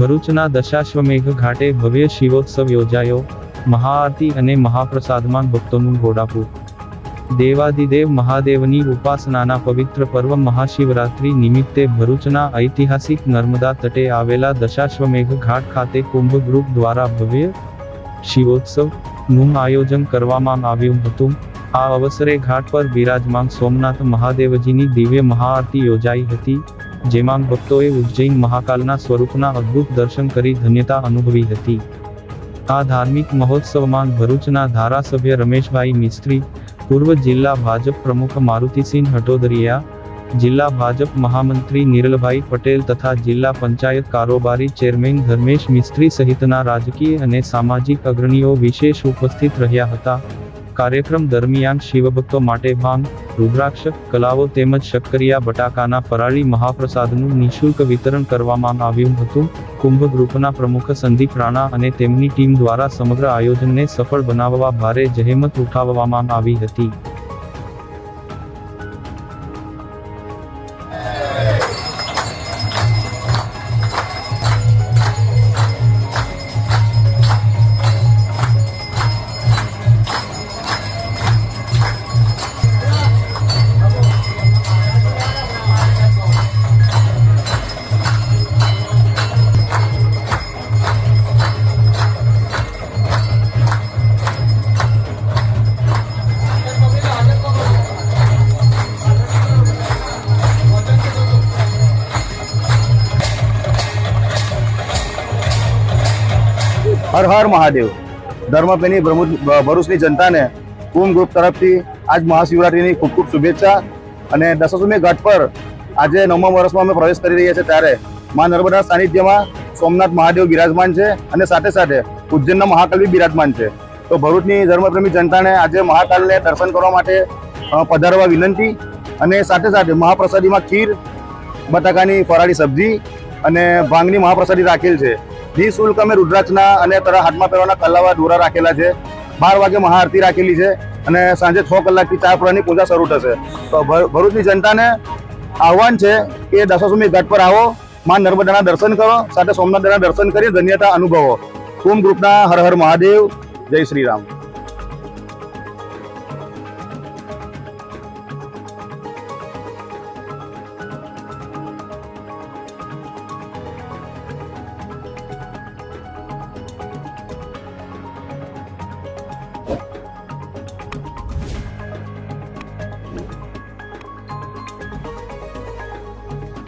ભરૂચના દશાશ્વમેઘ ઘાટે ભવ્ય શિવોત્સવ યોજાયો. મહાઆરતી અને મહાપ્રસાદમાં ભક્તોનું ઘોડાપુર. દેવાદિદેવ મહાદેવની ઉપાસનાના પવિત્ર પર્વ મહાશિવરાત્રી નિમિત્તે ભરૂચના ઐતિહાસિક નર્મદા તટે આવેલા દશાશ્વમેઘ ઘાટ ખાતે કુંભ ગ્રુપ દ્વારા ભવ્ય શિવોત્સવનું આયોજન કરવામાં આવ્યું હતું. આ અવસરે ઘાટ પર બિરાજમાન સોમનાથ મહાદેવજીની દિવ્ય મહાઆરતી યોજાઈ હતી. જેમાં ભક્તોએ ઉજ્જૈન મહાકાલના સ્વરૂપના અદ્ભુત દર્શન કરી ધન્યતા અનુભવી હતી. આ ધાર્મિક મહોત્સવમાં ભરૂચના ધારાસભ્ય રમેશભાઈ મિસ્ત્રી, પૂર્વ જિલ્લા ભાજપ પ્રમુખ મારુતિસિંહ હટોદરિયા, જિલ્લા ભાજપ મહામંત્રી નિરલભાઈ પટેલ તથા જિલ્લા પંચાયત કારોબારી ચેરમેન ધર્મેશ મિસ્ત્રી સહિતના રાજકીય અને સામાજિક અગ્રણીઓ વિશેષ ઉપસ્થિત રહ્યા હતા. કાર્યક્રમ દરમિયાન શિવભક્તો માટે ભાંગ, રુદ્રાક્ષ, કલાવો તેમજ શક્કરિયા, બટાકાના ફરાળી મહાપ્રસાદનું નિઃશુલ્ક વિતરણ કરવામાં આવ્યું હતું. કુંભ ગ્રુપના પ્રમુખ સંદીપ રાણા અને તેમની ટીમ દ્વારા સમગ્ર આયોજનને સફળ બનાવવા ભારે જહેમત ઉઠાવવામાં આવી હતી. હર હર મહાદેવ. ધર્મપ્રેમી ભરૂચ- ભરૂચની જનતાને કુંભ ગ્રુપ તરફથી આજ મહાશિવરાત્રિની ખૂબ ખૂબ શુભેચ્છા અને દશાશ્વમેઘ ઘાટ પર આજે નવમા વર્ષમાં અમે પ્રવેશ કરી રહ્યા છીએ ત્યારે મા નર્મદા સાનિધ્યમાં સોમનાથ મહાદેવ બિરાજમાન છે અને સાથે સાથે ઉજ્જૈનના મહાકાલ બી બિરાજમાન છે. તો ભરૂચની ધર્મપ્રેમી જનતાને આજે મહાકાલને દર્શન કરવા માટે પધારવા વિનંતી અને સાથે સાથે મહાપ્રસાદીમાં ખીર, બટાકાની ફરાળી સબ્જી અને ભાંગની મહાપ્રસાદી રાખેલ છે. નિઃશુલ્ક અમે રુદ્રાક્ષના અને તરા હાથમાં પહેરવાના કલાવા દોરા રાખેલા છે. બાર વાગે મહાઆરતી રાખેલી છે અને સાંજે છ કલાકથી ચાર પ્રહરની પૂજા શરૂ થશે. તો ભરૂચની જનતાને આહવાન છે કે દશાશ્વમેઘ ઘાટ પર આવો, માં નર્મદાના દર્શન કરો, સાથે સોમનાથના દર્શન કરી ધન્યતા અનુભવો. કુંભ ગ્રુપના હર હર મહાદેવ, જય શ્રી રામ.